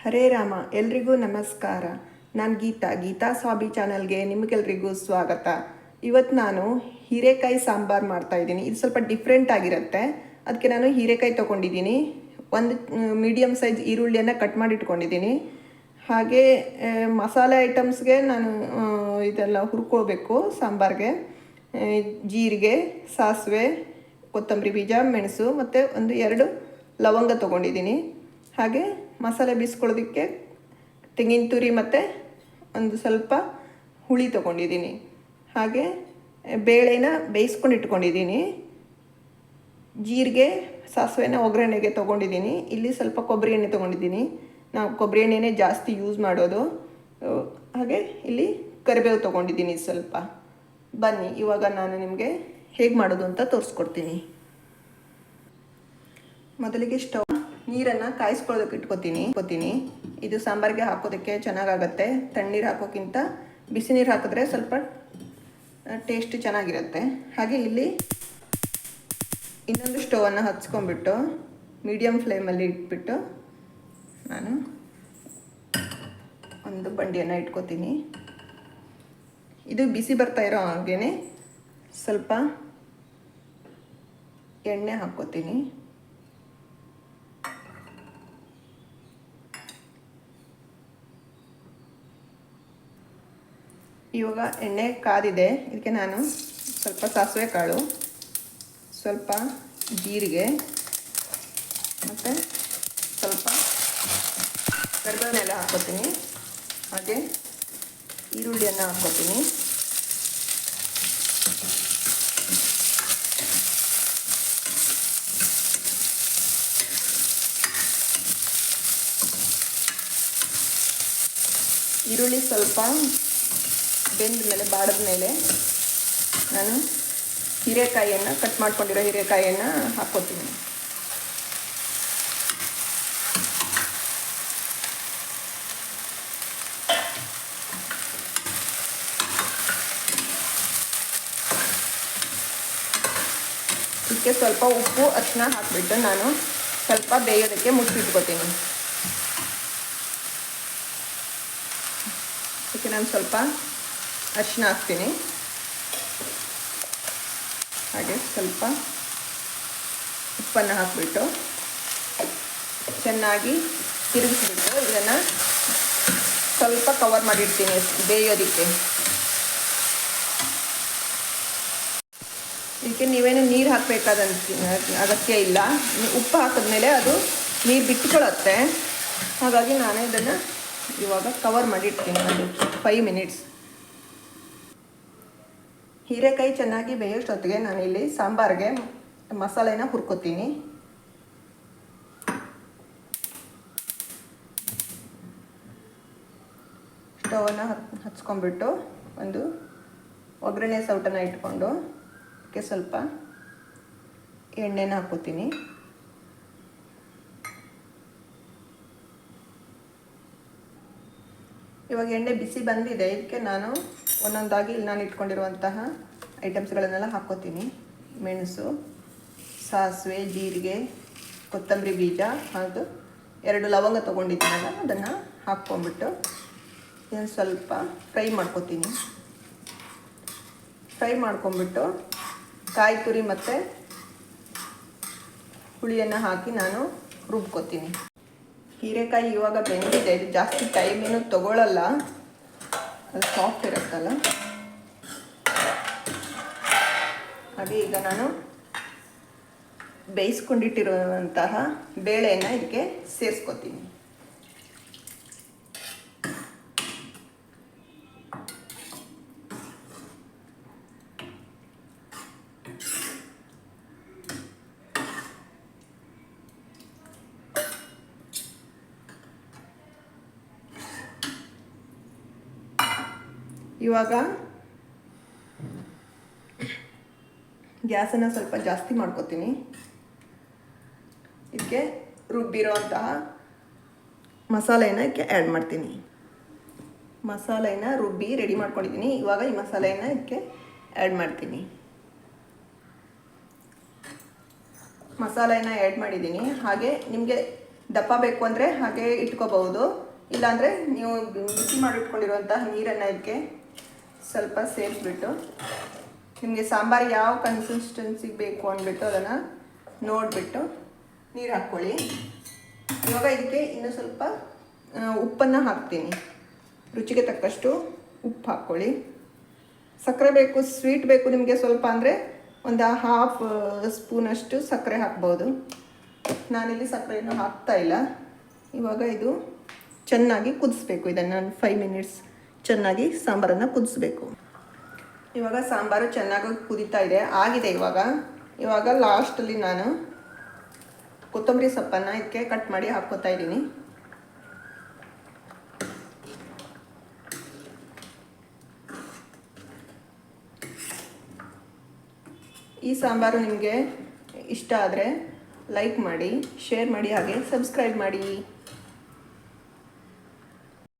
ಹರೇ ರಾಮ, ಎಲ್ರಿಗೂ ನಮಸ್ಕಾರ. ನಾನು ಗೀತಾ. ಗೀತಾ ಸ್ವಾಬಿ ಚಾನಲ್ಗೆ ನಿಮಗೆಲ್ರಿಗೂ ಸ್ವಾಗತ. ಇವತ್ತು ನಾನು ಹೀರೆಕಾಯಿ ಸಾಂಬಾರು ಮಾಡ್ತಾ ಇದ್ದೀನಿ. ಇದು ಸ್ವಲ್ಪ ಡಿಫ್ರೆಂಟ್ ಆಗಿರುತ್ತೆ. ಅದಕ್ಕೆ ನಾನು ಹೀರೆಕಾಯಿ ತೊಗೊಂಡಿದ್ದೀನಿ. ಒಂದು ಮೀಡಿಯಮ್ ಸೈಜ್ ಈರುಳ್ಳಿಯನ್ನು ಕಟ್ ಮಾಡಿ ಇಟ್ಕೊಂಡಿದ್ದೀನಿ ಹಾಗೆ ಮಸಾಲೆ ಐಟಮ್ಸ್ಗೆ ನಾನು ಇದೆಲ್ಲ ಹುರ್ಕೋಬೇಕು ಸಾಂಬಾರಿಗೆ. ಜೀರಿಗೆ, ಸಾಸಿವೆ, ಕೊತ್ತಂಬರಿ ಬೀಜ, ಮೆಣಸು ಮತ್ತು ಒಂದು ಎರಡು ಲವಂಗ ತೊಗೊಂಡಿದ್ದೀನಿ. ಹಾಗೆ ಮಸಾಲೆ ಬೀಸ್ಕೊಳ್ಳೋದಕ್ಕೆ ತೆಂಗಿನ ತುರಿ ಮತ್ತು ಒಂದು ಸ್ವಲ್ಪ ಹುಳಿ ತೊಗೊಂಡಿದ್ದೀನಿ. ಹಾಗೆ ಬೇಳೆನ ಬೇಯಿಸ್ಕೊಂಡು ಇಟ್ಕೊಂಡಿದ್ದೀನಿ. ಜೀರಿಗೆ, ಸಾಸಿವೆನ ಒಗ್ಗರಣೆಗೆ ತೊಗೊಂಡಿದ್ದೀನಿ. ಇಲ್ಲಿ ಸ್ವಲ್ಪ ಕೊಬ್ಬರಿ ಎಣ್ಣೆ ತೊಗೊಂಡಿದ್ದೀನಿ. ನಾವು ಕೊಬ್ಬರಿ ಎಣ್ಣೆನೇ ಜಾಸ್ತಿ ಯೂಸ್ ಮಾಡೋದು. ಹಾಗೆ ಇಲ್ಲಿ ಕರಿಬೇವು ತೊಗೊಂಡಿದ್ದೀನಿ ಸ್ವಲ್ಪ. ಬನ್ನಿ, ಇವಾಗ ನಾನು ನಿಮಗೆ ಹೇಗೆ ಮಾಡೋದು ಅಂತ ತೋರಿಸ್ಕೊಡ್ತೀನಿ. ಮೊದಲಿಗೆ ಸ್ಟವ್ ನೀರನ್ನು ಕಾಯಿಸ್ಕೊಳ್ಳೋದಕ್ಕೆ ಇಟ್ಕೊತೀನಿ. ಇಟ್ಕೊತೀನಿ. ಇದು ಸಾಂಬಾರಿಗೆ ಹಾಕೋದಕ್ಕೆ ಚೆನ್ನಾಗಾಗತ್ತೆ. ತಣ್ಣೀರು ಹಾಕೋಕ್ಕಿಂತ ಬಿಸಿ ನೀರು ಹಾಕಿದ್ರೆ ಸ್ವಲ್ಪ ಟೇಸ್ಟ್ ಚೆನ್ನಾಗಿರುತ್ತೆ. ಹಾಗೆ ಇಲ್ಲಿ ಇನ್ನೊಂದು ಸ್ಟೋವನ್ನು ಹಚ್ಕೊಂಡ್ಬಿಟ್ಟು ಮೀಡಿಯಮ್ ಫ್ಲೇಮಲ್ಲಿ ಇಟ್ಬಿಟ್ಟು ನಾನು ಒಂದು ಬಂಡಿಯನ್ನು ಇಟ್ಕೋತೀನಿ. ಇದು ಬಿಸಿ ಬರ್ತಾ ಇರೋ ಹಾಗೇ ಸ್ವಲ್ಪ ಎಣ್ಣೆ ಹಾಕ್ಕೋತೀನಿ. ಇವಾಗ ಎಣ್ಣೆ ಕಾದಿದೆ. ಇದಕ್ಕೆ ನಾನು ಸ್ವಲ್ಪ ಸಾಸಿವೆ ಕಾಳು, ಸ್ವಲ್ಪ ಜೀರಿಗೆ ಮತ್ತು ಸ್ವಲ್ಪ ಕರಿಬೇವನ್ನೆಲ್ಲ ಹಾಕ್ಕೋತೀನಿ. ಹಾಗೆ ಈರುಳ್ಳಿಯನ್ನು ಹಾಕ್ಕೋತೀನಿ. ಈರುಳ್ಳಿ ಸ್ವಲ್ಪ ಬೆಂದ ಮೇಲೆ, ಬಾಡಿದ ಮೇಲೆ ನಾನು ಹೀರೆಕಾಯಿಯನ್ನು ಕಟ್ ಮಾಡ್ಕೊಂಡಿರೋ ಹೀರೆಕಾಯಿಯನ್ನು ಹಾಕ್ಕೋತೀನಿ. ಇದಕ್ಕೆ ಸ್ವಲ್ಪ ಉಪ್ಪು ಅಚ್ಚನ ಹಾಕಿಬಿಟ್ಟು ನಾನು ಸ್ವಲ್ಪ ಬೇಯೋದಕ್ಕೆ ಮುಚ್ಚಿಟ್ಕೋತೀನಿ. ಇದಕ್ಕೆ ನಾನು ಸ್ವಲ್ಪ ಅರಿಶಿನ ಹಾಕ್ತೀನಿ. ಹಾಗೆ ಸ್ವಲ್ಪ ಉಪ್ಪನ್ನು ಹಾಕಿಬಿಟ್ಟು ಚೆನ್ನಾಗಿ ತಿರುಗಿಸ್ಬಿಟ್ಟು ಇದನ್ನು ಸ್ವಲ್ಪ ಕವರ್ ಮಾಡಿರ್ತೀನಿ ಬೇಯೋದಕ್ಕೆ. ಇದಕ್ಕೆ ನೀವೇನು ನೀರು ಹಾಕಬೇಕಾದ ಅಗತ್ಯ ಇಲ್ಲ. ಉಪ್ಪು ಹಾಕಿದ್ಮೇಲೆ ಅದು ನೀರು ಬಿಟ್ಕೊಳ್ಳುತ್ತೆ ಹಾಗಾಗಿ ನಾನು ಇದನ್ನು ಇವಾಗ ಕವರ್ ಮಾಡಿರ್ತೀನಿ ಒಂದು ಫೈವ್ ಮಿನಿಟ್ಸ್ ಹೀರೆಕಾಯಿ ಚೆನ್ನಾಗಿ ಬೇಯೋಷ್ಟೊತ್ತಿಗೆ ಇಲ್ಲಿ ಸಾಂಬಾರಿಗೆ ಮಸಾಲೆನ ಹುರ್ಕೋತೀನಿ. ಸ್ಟವನ್ನು ಹಚ್ಕೊಂಡ್ಬಿಟ್ಟು ಒಂದು ಒಗ್ಗರಣೆ ಸೌಟನ್ನು ಇಟ್ಕೊಂಡು ಅದಕ್ಕೆ ಸ್ವಲ್ಪ ಎಣ್ಣೆನ ಹಾಕೋತೀನಿ ಇವಾಗ ಎಣ್ಣೆ ಬಿಸಿ ಬಂದಿದೆ, ಇದಕ್ಕೆ ನಾನು ಒಂದೊಂದಾಗಿ ನಾನು ಇಟ್ಕೊಂಡಿರುವಂತಹ ಐಟಮ್ಸ್ಗಳನ್ನೆಲ್ಲ ಹಾಕ್ಕೋತೀನಿ. ಮೆಣಸು, ಸಾಸಿವೆ, ಜೀರಿಗೆ, ಕೊತ್ತಂಬರಿ ಬೀಜ ಹಾಗೂ ಎರಡು ಲವಂಗ ತೊಗೊಂಡಿದ್ದೀನಲ್ಲ ಅದನ್ನು ಹಾಕ್ಕೊಂಬಿಟ್ಟು ಇದನ್ನು ಸ್ವಲ್ಪ ಫ್ರೈ ಮಾಡ್ಕೋತೀನಿ. ಫ್ರೈ ಮಾಡ್ಕೊಂಬಿಟ್ಟು ಕಾಯಿ ತುರಿ ಮತ್ತು ಹುಳಿಯನ್ನು ಹಾಕಿ ನಾನು ರುಬ್ಕೋತೀನಿ. ಹೀರೆಕಾಯಿ ಇವಾಗ ಬೆಂದಿದೆ, ಇದು ಜಾಸ್ತಿ ಟೈಮ್ ಏನು ತಗೊಳ್ಳಲ್ಲ ಅದು ಸಾಫ್ಟ್ ಇರುತ್ತಲ್ಲ? ಹಾಗೆ ಈಗ ನಾನು ಬೇಯಿಸ್ಕೊಂಡಿಟ್ಟಿರುವಂತಹ ಬೇಳೆಯನ್ನು ಇದಕ್ಕೆ ಸೇರಿಸ್ಕೊತೀನಿ. ಇವಾಗ ಗ್ಯಾಸನ್ನು ಸ್ವಲ್ಪ ಜಾಸ್ತಿ ಮಾಡ್ಕೊತೀನಿ. ಇದಕ್ಕೆ ರುಬ್ಬಿರೋಂತಹ ಮಸಾಲೆಯನ್ನು ಇದಕ್ಕೆ ಆ್ಯಡ್ ಮಾಡ್ತೀನಿ. ಮಸಾಲೆನ ರುಬ್ಬಿ ರೆಡಿ ಮಾಡ್ಕೊಂಡಿದ್ದೀನಿ ಇವಾಗ ಈ ಮಸಾಲೆಯನ್ನು ಇದಕ್ಕೆ ಆ್ಯಡ್ ಮಾಡ್ತೀನಿ. ಮಸಾಲೆನ ಆ್ಯಡ್ ಮಾಡಿದ್ದೀನಿ ಹಾಗೆ ನಿಮಗೆ ದಪ್ಪ ಬೇಕು ಅಂದರೆ ಹಾಗೆ ಇಟ್ಕೋಬಹುದು. ಇಲ್ಲಾಂದರೆ ನೀವು ಬಿಸಿ ಮಾಡಿಟ್ಕೊಂಡಿರುವಂತಹ ನೀರನ್ನು ಇದಕ್ಕೆ ಸ್ವಲ್ಪ ಸೇರಿಸ್ಬಿಟ್ಟು ನಿಮಗೆ ಸಾಂಬಾರು ಯಾವ ಕನ್ಸಿಸ್ಟೆನ್ಸಿಗೆ ಬೇಕು ಅಂದ್ಬಿಟ್ಟು ಅದನ್ನು ನೋಡಿಬಿಟ್ಟು ನೀರು ಹಾಕ್ಕೊಳ್ಳಿ. ಇವಾಗ ಇದಕ್ಕೆ ಇನ್ನೂ ಸ್ವಲ್ಪ ಉಪ್ಪನ್ನು ಹಾಕ್ತೀನಿ. ರುಚಿಗೆ ತಕ್ಕಷ್ಟು ಉಪ್ಪು ಹಾಕ್ಕೊಳ್ಳಿ. ಸಕ್ಕರೆ ಬೇಕು ಸ್ವೀಟ್ ಬೇಕು ನಿಮಗೆ ಸ್ವಲ್ಪ ಅಂದರೆ ಒಂದು ಹಾಫ್ ಸ್ಪೂನಷ್ಟು ಸಕ್ಕರೆ ಹಾಕ್ಬೋದು. ನಾನಿಲ್ಲಿ ಸಕ್ಕರೆಯನ್ನು ಹಾಕ್ತಾ ಇಲ್ಲ. ಇವಾಗ ಇದು ಚೆನ್ನಾಗಿ ಕುದಿಸ್ಬೇಕು ಇದನ್ನು ಫೈವ್ ಮಿನಿಟ್ಸ್ ಚೆನ್ನಾಗಿ ಸಾಂಬಾರನ್ನು ಕುದಿಸ್ಬೇಕು. ಇವಾಗ ಸಾಂಬಾರು ಚೆನ್ನಾಗಿ ಕುದೀತಾ ಇದೆ, ಆಗಿದೆ ಇವಾಗ. ಇವಾಗ ಲಾಸ್ಟಲ್ಲಿ ನಾನು ಕೊತ್ತಂಬರಿ ಸೊಪ್ಪನ್ನು ಇದಕ್ಕೆ ಕಟ್ ಮಾಡಿ ಹಾಕ್ಕೋತಾ ಇದ್ದೀನಿ. ಈ ಸಾಂಬಾರು ನಿಮಗೆ ಇಷ್ಟ ಆದರೆ ಲೈಕ್ ಮಾಡಿ ಶೇರ್ ಮಾಡಿ, ಹಾಗೆ ಸಬ್ಸ್ಕ್ರೈಬ್ ಮಾಡಿ.